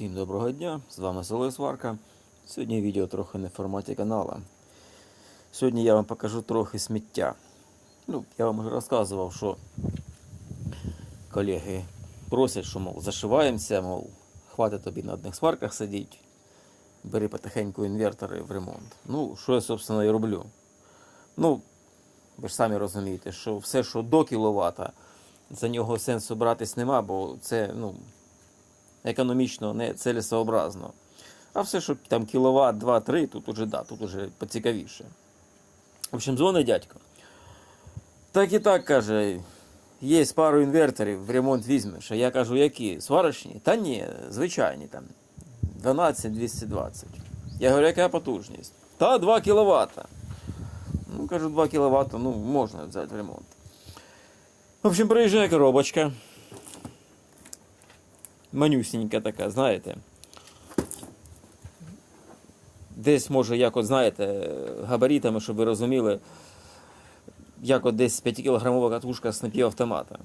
Всім доброго дня, з вами Село Сварка. Сьогодні відео трохи не в форматі канала. Сьогодні я вам покажу трохи сміття. Ну, я вам вже розказував, що колеги просять, що мов зашиваємося, мов, хватить тобі на одних сварках сидіти, бери потихеньку інвертори в ремонт. Ну, що я, собственно, і роблю. Ну, ви ж самі розумієте, що все, що до кіловата, за нього сенсу братись нема, бо це, ну, економічно не цілесообразно. А все, що там кіловат, 2-3, тут уже да, тут уже поцікавіше. В общем, дзвонить дядько. Так і так каже, є пару інверторів, в ремонт візьмеш. А я кажу, які? Сварочні? Та ні, звичайні там. 12-220. Я говорю, яка потужність? Та 2 кВт. Ну, кажу, 2 кВт, ну, можна взяти в ремонт. В общем, приїжджає коробочка. Манюсінька така, знаєте. Десь, може, як знаєте, габаритами, щоб ви розуміли, як от десь 5-кілограмова катушка з напівавтомата.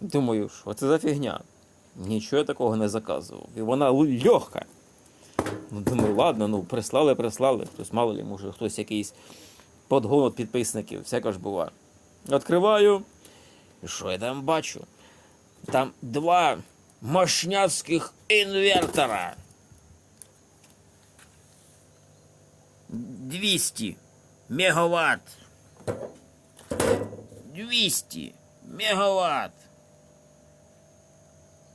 Думаю, що це за фігня? Нічого я такого не заказував. І вона легка. Ну, думаю, ладно, ну прислали, прислали. Хтось, мало ли, може, хтось якийсь подгон від підписників, всяко ж буває. Відкриваю. І що я там бачу? Там два мощняцьких інвертора. 200 мегаватт. 200 мегаватт.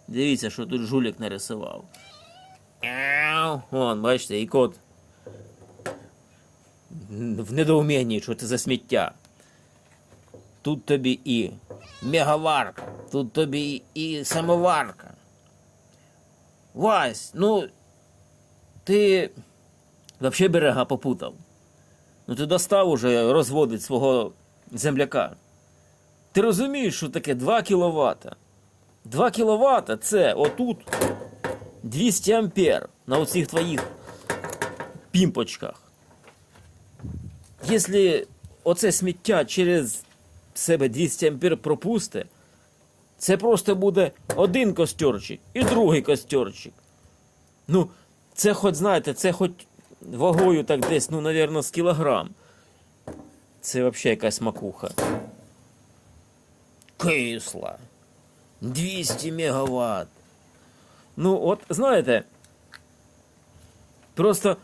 Дивіться, що тут жулік нарисував. Вон, бачите, і кот. В недоуменні, що це за сміття. Тут тобі і мегаварка, тут тобі і самоварка. Вась, ну ти взагалі берега попутав. Ну ти достав уже розводить свого земляка. Ти розумієш, що таке 2 кВт? 2 кВт це отут 200 ампер на оцих твоїх пімпочках. Якщо оце сміття через себе 200 ампер пропусте, це просто буде один костерчик і другий костерчик. Ну, це хоч, знаєте, це хоч вагою так десь, ну, навірно, з кілограм. Це взагалі якась макуха. Кисла. 200 мегаватт. Ну, от, знаєте, просто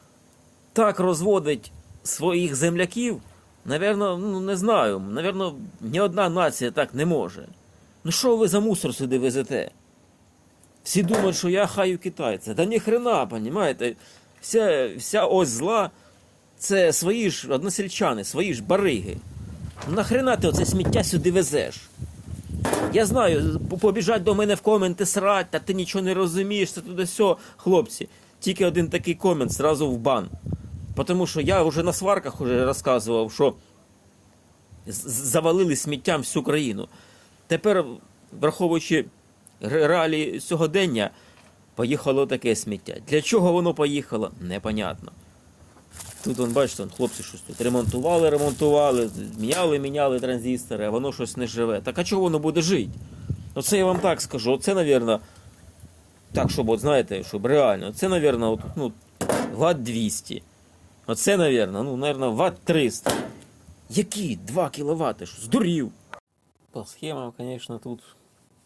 так розводить своїх земляків, Навірно, ну не знаю. Навірно, ні одна нація так не може. Ну що ви за мусор сюди везете? Всі думають, що я хаю китайця. Та ніхрена, понімаєте? Вся, вся ось зла це свої ж односельчани, свої ж бариги. Ну нахрена ти оце сміття сюди везеш? Я знаю, побіжать до мене в коменти срать, та ти нічого не розумієш, це туди все. Хлопці, тільки один такий комент зразу в бан. Тому що я вже на сварках уже розказував, що завалили сміттям всю країну. Тепер, враховуючи реалії сьогодення, поїхало таке сміття. Для чого воно поїхало, непонятно. Тут, вон, бачите, вон, хлопці щось тут ремонтували, ремонтували, міняли, міняли транзистори, а воно щось не живе. Так а чого воно буде жити? Оце я вам так скажу. Оце, напевно, так, щоб, от, знаєте, щоб реально, це, от, ну, ват 200. Оце, напевно, ну, напевно, ват 300. Які 2 кВт? Що, здурів? По схемам, звісно, тут.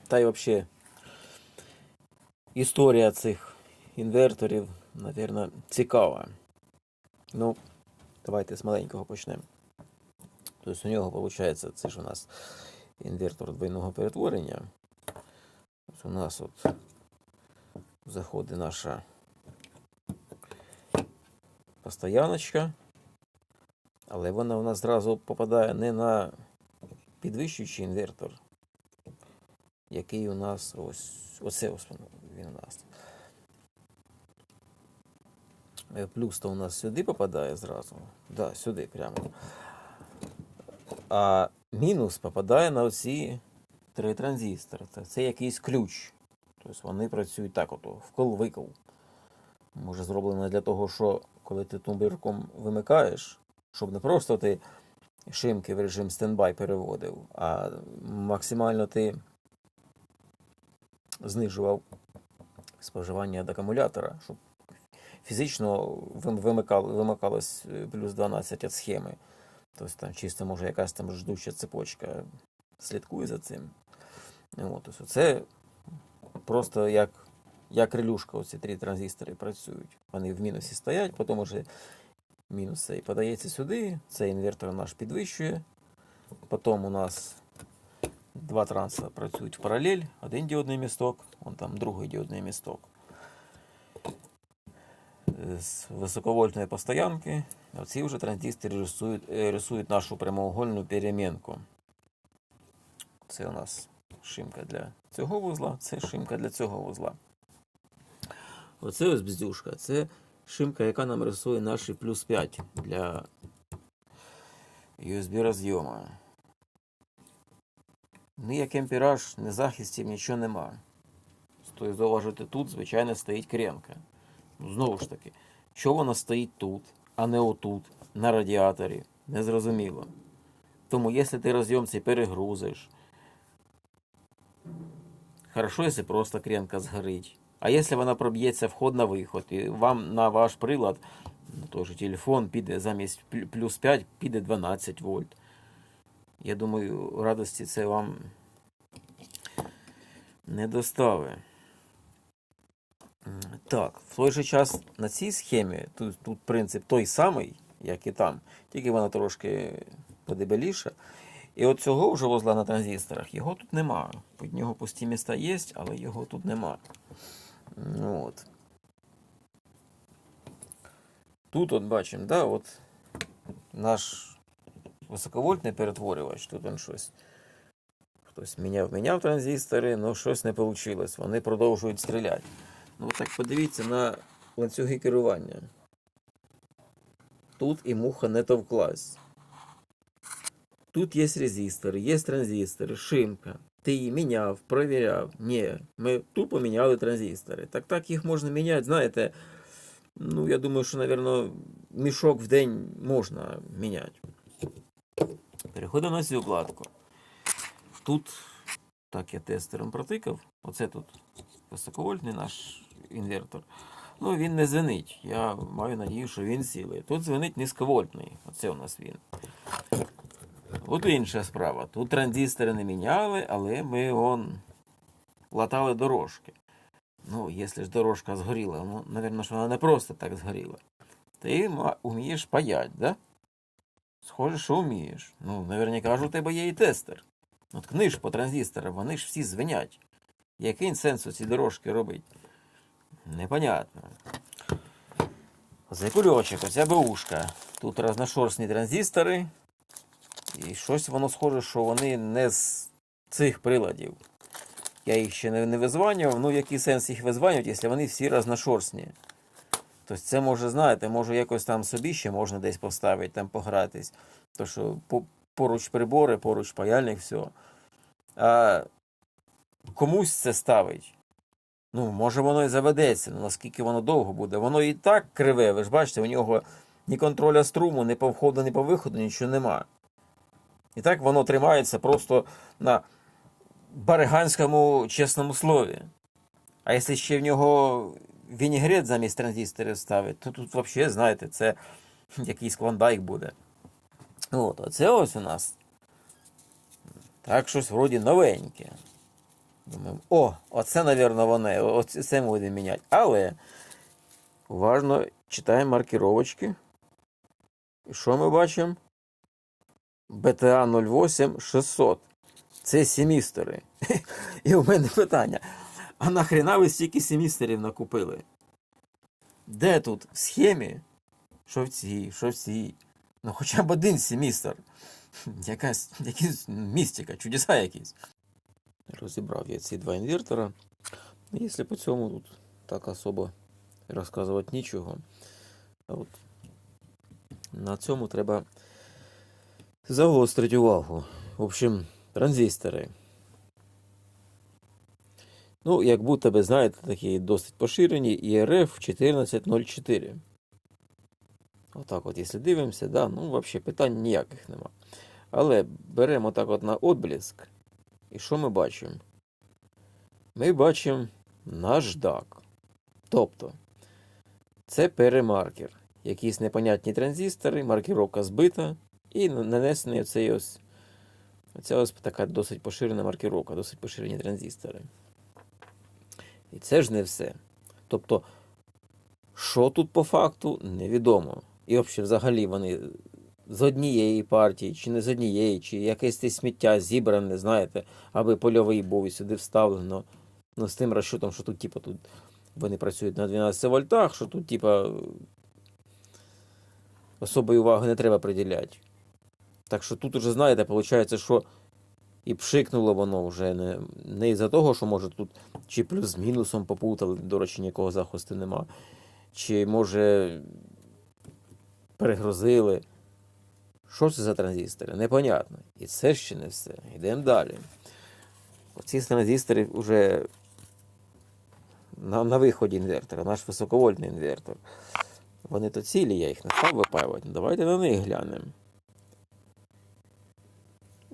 Та й взагалі. Історія цих інверторів, напевно, цікава. Ну, давайте з маленького почнемо. Тобто у нього, виходить, це ж у нас інвертор двойного перетворення. Ось у нас от заходить наша постояночка, але вона у нас зразу попадає не на підвищуючий інвертор, який у нас ось оце він у нас. Е, Плюс то у нас сюди попадає зразу. Да, сюди прямо. А мінус попадає на оці три транзистори. Це, якийсь ключ. Тобто вони працюють так, ото, вкол-викол. Може зроблено для того, що коли ти тумблерком вимикаєш, щоб не просто ти шимки в режим стендбай переводив, а максимально ти знижував споживання від акумулятора, щоб фізично вимикалось е, плюс 12 від схеми. Тобто там чисто може якась там ждуча цепочка слідкує за цим. От, тобто це просто як, як релюшка, оці три транзистори працюють. Вони в мінусі стоять, потім вже мінус цей подається сюди, цей інвертор наш підвищує. Потім у нас два транса працюють в паралель, один діодний місток, вон там другий діодний місток. З високовольтної постоянки оці вже транзистори рисують, е, рисують нашу прямоугольну перемінку. Це у нас шимка для цього вузла, це шимка для цього вузла. Оце ось бздюшка, це шимка, яка нам рисує наші плюс 5 для USB розйому. Ніяк емпіраж, ні захистів, нічого нема. Стоїть зауважити, тут, звичайно, стоїть кренка. Ну, Знову ж таки, що вона стоїть тут, а не отут, на радіаторі, незрозуміло. Тому, якщо ти розйом цей перегрузиш, хорошо, якщо просто кренка згорить. А якщо вона проб'ється вход на виход, і вам на ваш прилад, той же телефон, піде замість плюс 5, піде 12 вольт. Я думаю, радості це вам не доставить. Так, в той же час на цій схемі тут, тут принцип той самий, як і там, тільки вона трошки подебеліша. І от цього вже вузла на транзисторах, його тут нема. Під нього пусті міста є, але його тут нема. Ну, От. Тут от бачимо, да, от наш високовольтний перетворювач, тут він щось. Хтось міняв, міняв транзистори, але щось не вийшло. Вони продовжують стріляти. Ну, так подивіться на ланцюги керування. Тут і муха не товклась. Тут є резистори, є транзистори, шимка. Ти її міняв, провіряв. Ні, ми тупо міняли транзистори. Так так їх можна міняти, знаєте. Ну, я думаю, що, мабуть, мішок в день можна міняти. Переходимо на цю вкладку. Тут, так я тестером протикав. Оце тут високовольтний наш інвертор. Ну, він не звенить. Я маю надію, що він цілий. Тут дзвонить низьковольтний. Оце у нас він. От інша справа. Тут транзистори не міняли, але ми он латали дорожки. Ну, якщо ж дорожка згоріла, ну, напевно, що вона не просто так згоріла. Ти вмієш паять, да? Схоже, що вмієш. Ну, наверняка ж у тебе є і тестер. От книж по транзисторам, вони ж всі звенять. Який сенс ці дорожки робити? Непонятно. Оцей кульочок, оця беушка. Тут разношорстні транзистори. І щось воно схоже, що вони не з цих приладів. Я їх ще не, не визванював. Ну, який сенс їх визванювати, якщо вони всі разношорстні? Тобто це може, знаєте, може якось там собі ще можна десь поставити, там погратись. То що поруч прибори, поруч паяльник, все. А комусь це ставить. Ну, може воно і заведеться, ну наскільки воно довго буде. Воно і так криве, ви ж бачите, у нього ні контроля струму, ні по входу, ні по виходу, нічого нема. І так воно тримається просто на бариганському чесному слові. А якщо ще в нього вінігрет замість транзисторів ставить, то тут взагалі, знаєте, це якийсь клондайк буде. От, оце ось у нас. Так, щось вроді новеньке. Думаю, о, оце, напевно, вони. Оце це ми будемо міняти. Але уважно читаємо маркіровочки. І що ми бачимо? BTA 08 600. Це семістери. І у мене питання: а нахрена ви стільки семістерів накупили? Де тут в схемі? Що в цій, що в цій? Ну хоча б один семістр. Якась, якась містика, чудеса якісь. Розібрав я ці два інвертора. Якщо по цьому тут так особо розказувати нічого. От на цьому треба загострити увагу. В общем, транзистори. Ну, як будто ви знаєте, такі досить поширені ERF 1404. Отак от, якщо дивимося, да, ну, взагалі питань ніяких нема. Але беремо так от на отблиск. І що ми бачимо? Ми бачимо наждак. Тобто, це перемаркер. Якісь непонятні транзистори, маркіровка збита, і нанесений оцей ось. Оця ось така досить поширена маркіровка, досить поширені транзистори. І це ж не все. Тобто, що тут по факту, невідомо. І взагалі, вони з однієї партії, чи не з однієї, чи якесь те сміття зібране, знаєте, аби польовий був і сюди вставлено. Ну, з тим розчутом, що тут, типу, тут вони працюють на 12 вольтах, що тут, типа, особої уваги не треба приділяти. Так що тут уже, знаєте, виходить, що і пшикнуло воно вже не, не із-за того, що може тут чи плюс з мінусом попутали, до речі, ніякого захисту нема. Чи може перегрузили. Що це за транзистори? Непонятно. І це ще не все. Йдемо далі. Оці транзистори вже на, на виході інвертора, наш високовольтний інвертор. Вони то цілі, я їх не став випаювати. Давайте на них глянемо.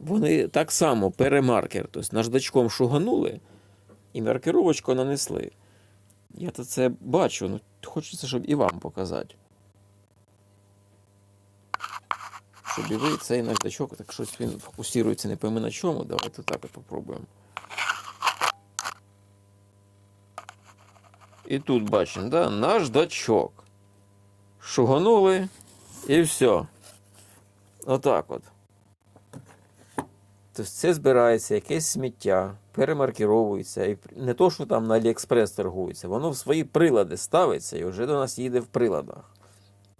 Вони так само перемаркер, тобто наждачком шуганули і маркировочку нанесли. Я то це бачу, ну хочеться, щоб і вам показати. Щоб і ви цей наждачок, так щось він фокусується не пойми на чому. Давайте так от попробуємо. І тут бачимо, да, наждачок. Шуганули і все. Отак от. Тобто це збирається якесь сміття, перемаркіровується. І не то, що там на Аліекспрес торгується, воно в свої прилади ставиться і вже до нас їде в приладах.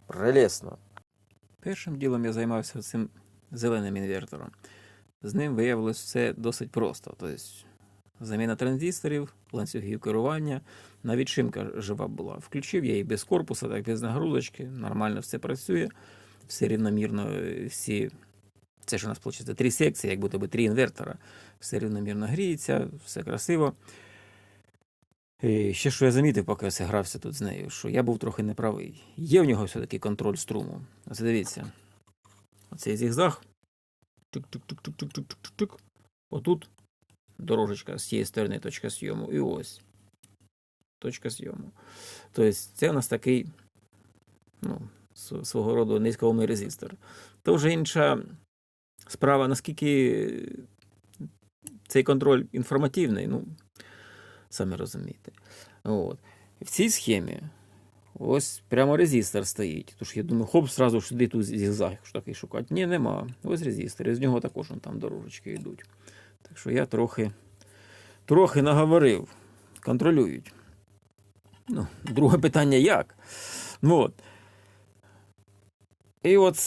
Прелесно. Першим ділом я займався цим зеленим інвертором. З ним виявилось все досить просто. Тобто, заміна транзисторів, ланцюгів керування, навіть шимка жива була. Включив я її без корпуса, так без нагрузочки, нормально все працює, все рівномірно, всі. Це ж у нас виходить три секції, як будто би три інвертора. Все рівномірно гріється, все красиво. І ще що я замітив, поки я грався тут з нею, що я був трохи неправий. Є в нього все-таки контроль струму. Ось дивіться. Оцей зігзаг. Тик-тик-тик-тик-тик-тик-тик. Отут дорожечка з цієї сторони точка зйому. І ось. Точка зйому. Тобто це у нас такий ну, свого роду низьковольтний резистор. То вже інша справа, наскільки цей контроль інформативний, ну, самі розумієте. От. В цій схемі ось прямо резистор стоїть. Тож я думаю, хоп, зразу сюди тут зігзаг такий шукати. Ні, нема. Ось резистор. І з нього також вон там дорожечки йдуть. Так що я трохи, трохи наговорив. Контролюють. Ну, друге питання як? Ну, от. І от з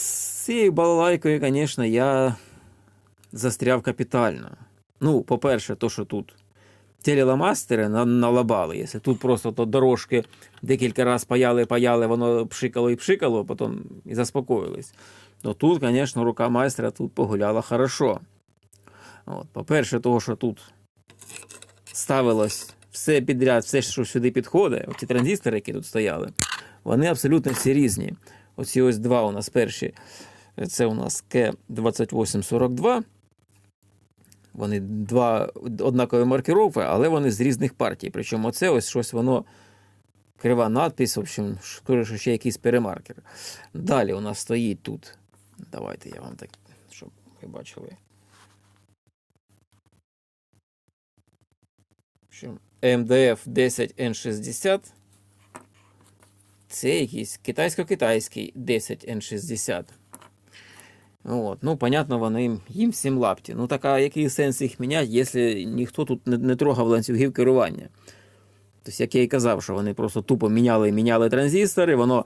цією балалайкою, звісно, я застряв капітально. Ну, по-перше, то, що тут телеломастери на- налабали. Якщо тут просто то дорожки декілька разів паяли, паяли, воно пшикало і пшикало, а потім і заспокоїлись. То тут, звісно, рука майстра тут погуляла хорошо. От, по-перше, того, що тут ставилось все підряд, все, що сюди підходить, оці транзистори, які тут стояли, вони абсолютно всі різні. Оці ось два у нас перші. Це у нас К2842. Вони два однакові маркировки, але вони з різних партій. Причому оце ось щось воно крива надпись, в общем, скоріше ще якийсь перемаркер. Далі у нас стоїть тут. Давайте я вам так, щоб ви бачили. МДФ 10N60. Це якийсь китайсько-китайський 10N60. От. Ну, понятно, вони їм всім лапті. Ну, так, а який сенс їх міняти, якщо ніхто тут не, не трогав ланцюгів керування? Тобто, як я і казав, що вони просто тупо міняли і міняли транзистори, воно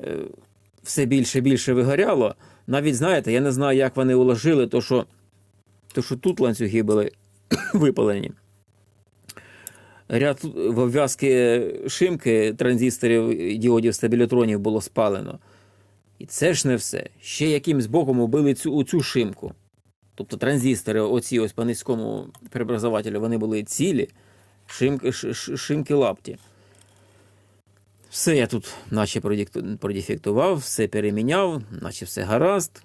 е, все більше і більше вигоряло. Навіть, знаєте, я не знаю, як вони уложили, то що, то, що тут ланцюги були випалені. Ряд обв'язки шимки транзисторів, і діодів стабілітронів було спалено. І це ж не все. Ще якимсь боком убили цю, цю шимку. Тобто транзистори, оці ось по низькому преобразователю, вони були цілі, шимки, шимки лапті. Все я тут наче продефектував, все переміняв, наче все гаразд.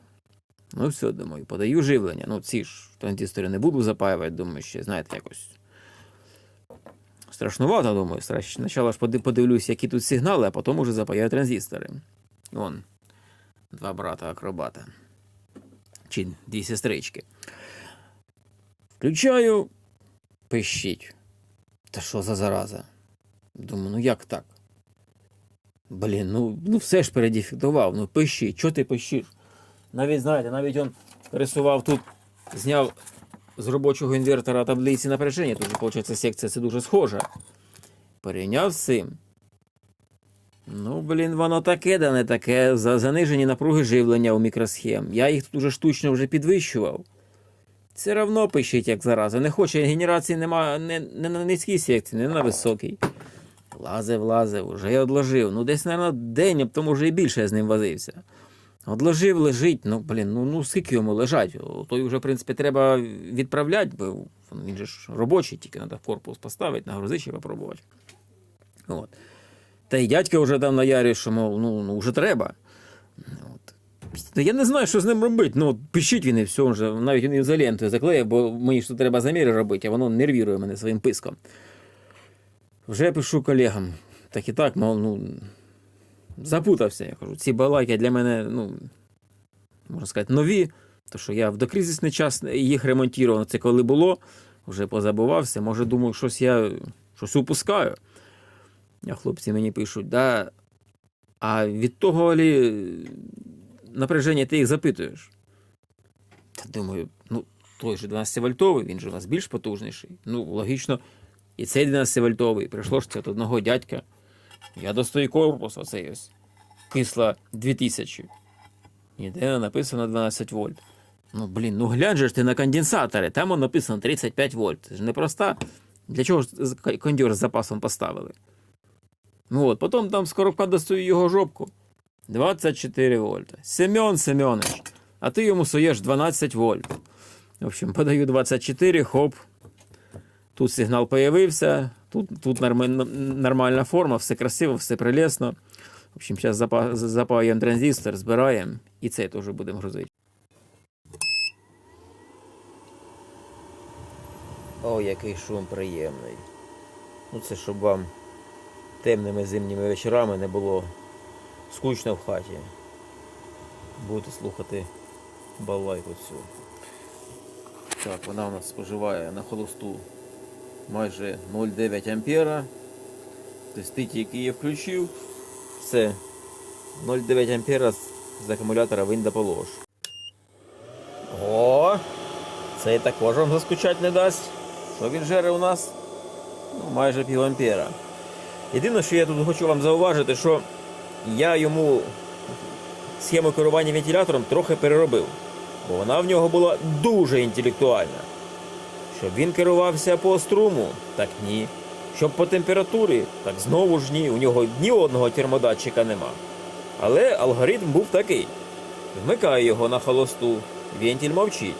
Ну, все, думаю, подаю живлення. Ну, ці ж транзистори не буду запаювати, думаю, ще, знаєте, якось Страшнувато, думаю. Страш... Спочатку ж подивлюсь, які тут сигнали, а потім уже запаяю транзистори. Вон, два брата акробата. Чи дві сестрички. Включаю, пищить. Та що за зараза? Думаю, ну як так? Блін, ну, ну все ж передефектував, ну пищи, чого ти пищиш? Навіть, знаєте, навіть он рисував тут, зняв з робочого інвертора таблиці напряження, тут, виходить, секція це дуже схожа. Порівняв з цим. Ну, блін, воно таке, да не таке. За занижені напруги живлення у мікросхем. Я їх тут уже штучно вже підвищував. Все равно пишіть, як зараза. Не хоче генерації нема не, не на низькій секції, не на високій. Лазив, лазив, уже я одложив. Ну, десь, мабуть, день, а потім вже і більше я з ним возився. Одложив, лежить, ну, блін, ну, ну скільки йому лежать? Той вже, в принципі, треба відправляти, бо він же ж робочий, тільки треба корпус поставити, нагрузити ще попробувати. От. Та й дядька вже там наярив, що, мов, ну, ну вже треба. От. Я не знаю, що з ним робити. Ну, пишіть він і все, вже, навіть він ізолентою заклеїв, бо мені ж тут треба заміри робити, а воно нервірує мене своїм писком. Вже пишу колегам. Так і так, мов, ну, запутався. Я кажу, ці балайки для мене, ну, можна сказати, нові. То що я в докризисний час їх ремонтував. Це коли було, вже позабувався. Може, думаю, щось я щось упускаю. А хлопці мені пишуть, да, а від того лі напряження ти їх запитуєш. Та думаю, ну, той же 12-вольтовий, він же у нас більш потужніший. Ну, логічно, і цей 12-вольтовий. Прийшло ж це від одного дядька. Я достаю корпус, оцей ось. Кисла 2000. Ніде написано 12 вольт. Ну, блін, ну глянь же ж ти на конденсатори, там воно написано 35 вольт. Це ж непроста. Для чого ж кондьор з запасом поставили? Ну от, потім там з коробка достаю його жопку. 24 вольта. Семен Семенович, а ти йому суєш 12 вольт. В общем, подаю 24, хоп. Тут сигнал появився, тут, тут нормальна форма, все красиво, все прелесно. В общем, зараз запа- запаємо транзистор, збираємо і цей теж будемо грузити. О, який шум приємний. Ну це щоб вам темними зимніми вечорами не було скучно в хаті. Будете слухати балайку цю. Так, вона у нас споживає на холосту майже 0,9 ампера. Ти тільки її включив, все. 0,9 ампера з акумулятора полож. О! Цей також вам заскучать не дасть. Що він жере у нас? Ну, майже пів ампера. Єдине, що я тут хочу вам зауважити, що я йому схему керування вентилятором трохи переробив, бо вона в нього була дуже інтелектуальна. Щоб він керувався по струму, так ні. Щоб по температурі, так знову ж ні. У нього ні одного термодатчика нема. Але алгоритм був такий: вмикаю його на холосту, вентиль мовчить.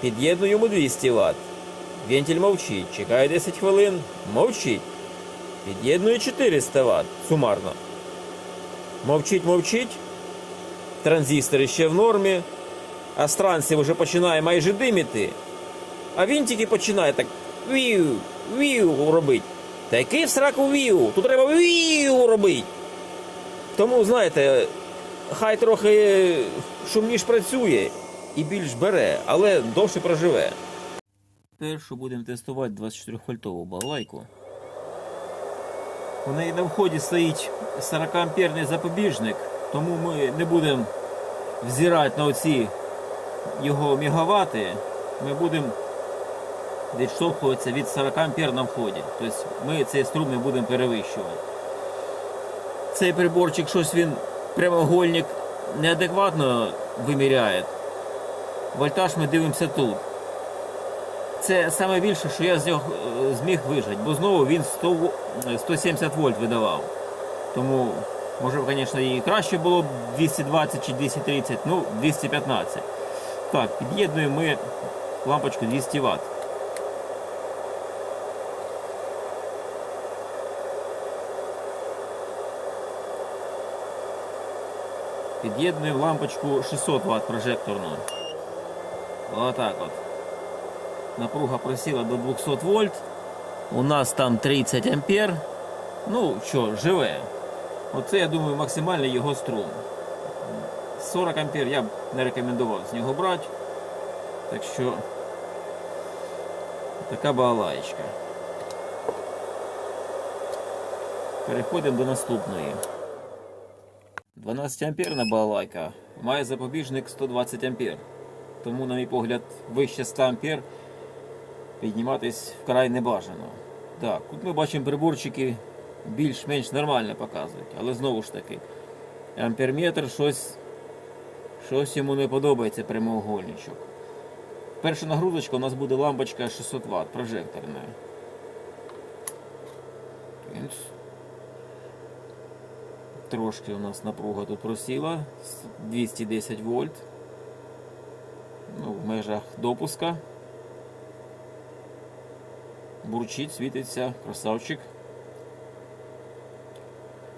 Під'єдную йому 200 Вт. Вентиль мовчить, чекає 10 хвилин, мовчить. Під'єдную 400 Вт сумарно. Мовчить, мовчить. Транзистори ще в нормі, а странці вже починає майже диміти. А він тільки починає так віу, віу робить. Та який в сраку віу? Тут треба віу робити. Тому, знаєте, хай трохи шумніш працює і більш бере, але довше проживе. Першу будемо тестувати 24-вольтову балайку. У неї на вході стоїть 40 амперний запобіжник, тому ми не будемо взирати на оці його мегавати. Ми будемо відштовхуватися від 40 ампер на вході. Тобто ми цей струм не будемо перевищувати. Цей приборчик щось він прямоугольник неадекватно виміряє. Вольтаж ми дивимося тут. Це саме більше, що я з нього е, зміг вижити, бо знову він 100, е, 170 вольт видавав. Тому, може, звісно, і краще було б 220 чи 230, ну 215. Так, під'єднуємо ми лампочку 200 Вт. Під'єднуємо лампочку 600 Вт прожекторну. Отак от. Напруга просіла до 200 вольт. У нас там 30 ампер. Ну що, живе. Оце, я думаю, максимальний його струм. 40 ампер я б не рекомендував з нього брати. Так що така балалаєчка. Переходимо до наступної. 12 амперна балалайка має запобіжник 120 ампер. Тому, на мій погляд, вище 100 ампер підніматись вкрай не бажано. Так, тут ми бачимо приборчики більш-менш нормально показують, але знову ж таки, амперметр щось, щось йому не подобається прямоугольничок. Перша нагрузочка у нас буде лампочка 600 Вт, прожекторна. Трошки у нас напруга тут просіла. 210 вольт. Ну, в межах допуска. Бурчить, світиться, красавчик.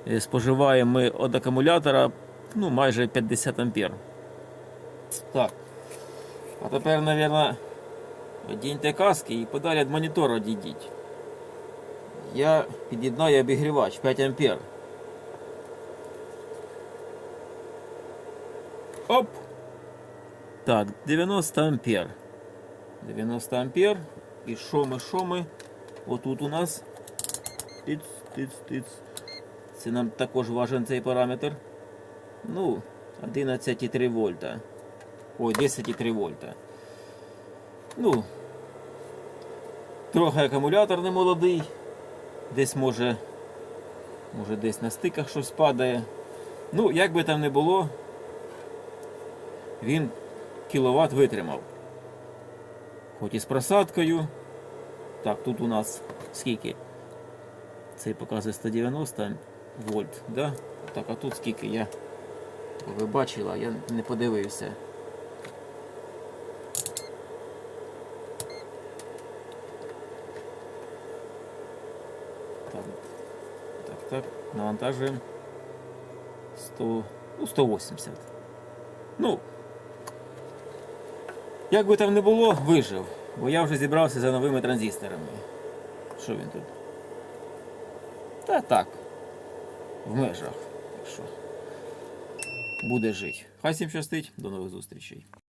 Е, Споживаємо ми від акумулятора ну, майже 50 ампер. Так. А тепер, мабуть, одіньте каски і подалі від монітора одійдіть. Я під'єднаю обігрівач 5 ампер. Оп! Так, 90 ампер. 90 ампер. І що ми, що ми? Отут у нас. Тиц, тиц, тиц. Це нам також важен цей параметр. Ну, 11,3 вольта. Ой, 10,3 вольта. Ну, трохи акумулятор не молодий. Десь може, може десь на стиках щось падає. Ну, як би там не було, він кіловат витримав. Хоч і з просадкою. Так, тут у нас скільки? Цей показує 190 вольт, да? Так, а тут скільки я. Ви бачили, я не подивився. Так, так, так, навантажуємо 100, ну, 180. Ну, як би там не було, вижив. Бо я вже зібрався за новими транзисторами. Що він тут? Та так. В межах. Якщо. Буде жити. Хай всім щастить. До нових зустрічей.